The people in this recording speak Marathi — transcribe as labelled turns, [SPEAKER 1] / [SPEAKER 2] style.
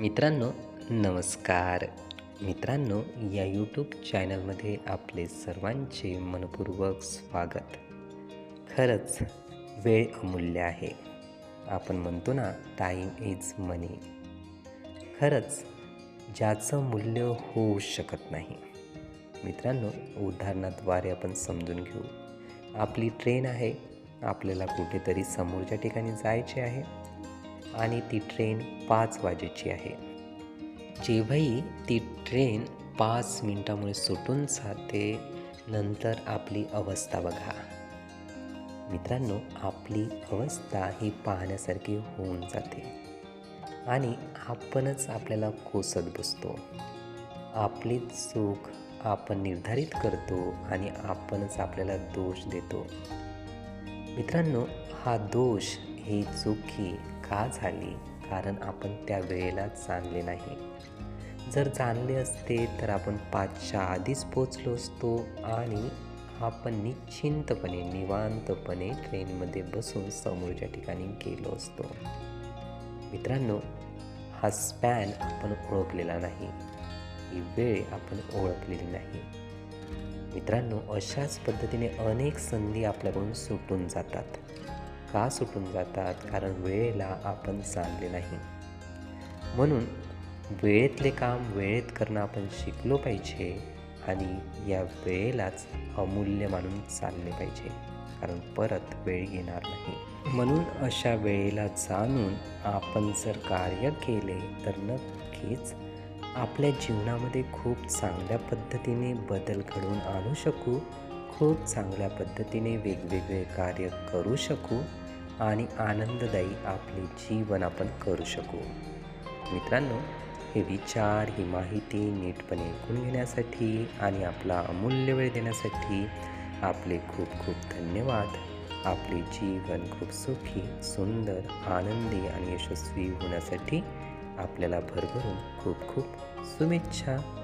[SPEAKER 1] मित्रांनो नमस्कार. मित्रांनो या यूट्यूब चॅनलमध्ये आपले सर्वांचे मनपूर्वक स्वागत. खरंच वेळ अमूल्य आहे. आपण म्हणतो ना टाईम इज मनी खरंच ज्याचं मूल्य होऊ शकत नाही. मित्रांनो उदाहरणाद्वारे आपण समजून घेऊ. आपली ट्रेन आहे आपल्याला कुठेतरी समोरच्या ठिकाणी जायचे आहे. आणि ती ट्रेन पाच वाजेची आहे. जेव्हाही ती ट्रेन पाच मिनटामुळे सुटून जाते नंतर आपली अवस्था बघा. मित्रांनो आपली अवस्था ही पाहण्यासारखी होऊन जाते. आणि आपणच आपल्याला कोसत बसतो. आपली चूक आपण निर्धारित करतो आणि आपणच आपल्याला दोष देतो. मित्रांनो हा दोष ही चुकी का झाली? कारण आपण त्या वेळेला जाणले नाही. जर जाणले असते तर आपण पाचच्या आधीच पोचलो असतो आणि आपण निश्चिंतपणे निवांतपणे ट्रेनमध्ये बसून समोरच्या ठिकाणी गेलो असतो. मित्रांनो हा स्पॅन आपण ओळखलेला नाही. ही वेळ आपण ओळखलेली नाही. मित्रांनो अशाच पद्धतीने अनेक संधी आपल्याकडून सुटून जातात. का सुटून जातात? कारण वेळेला आपण चालले नाही. म्हणून वेळेतले काम वेळेत करणं आपण शिकलो पाहिजे आणि या वेळेलाच अमूल्य मानून चालले पाहिजे. कारण परत वेळ येणार नाही. म्हणून अशा वेळेला जाणून आपण जर कार्य केले तर नक्कीच आपल्या जीवनामध्ये खूप चांगल्या पद्धतीने बदल घडवून आणू शकू. खूप चांगल्या पद्धतीने वेगवेगळे कार्य करू शकू आणि आनंददायी आपले जीवन आपण करू शकू. मित्रांनो हे विचार ही माहिती नीटपणे ऐकून घेण्यासाठी आणि आपला अमूल्य वेळ देण्यासाठी आपले खूप खूप धन्यवाद. आपले जीवन खूप सुखी सुंदर आनंदी आणि यशस्वी होण्यासाठी आपल्याला भरभरून खूप खूप शुभेच्छा.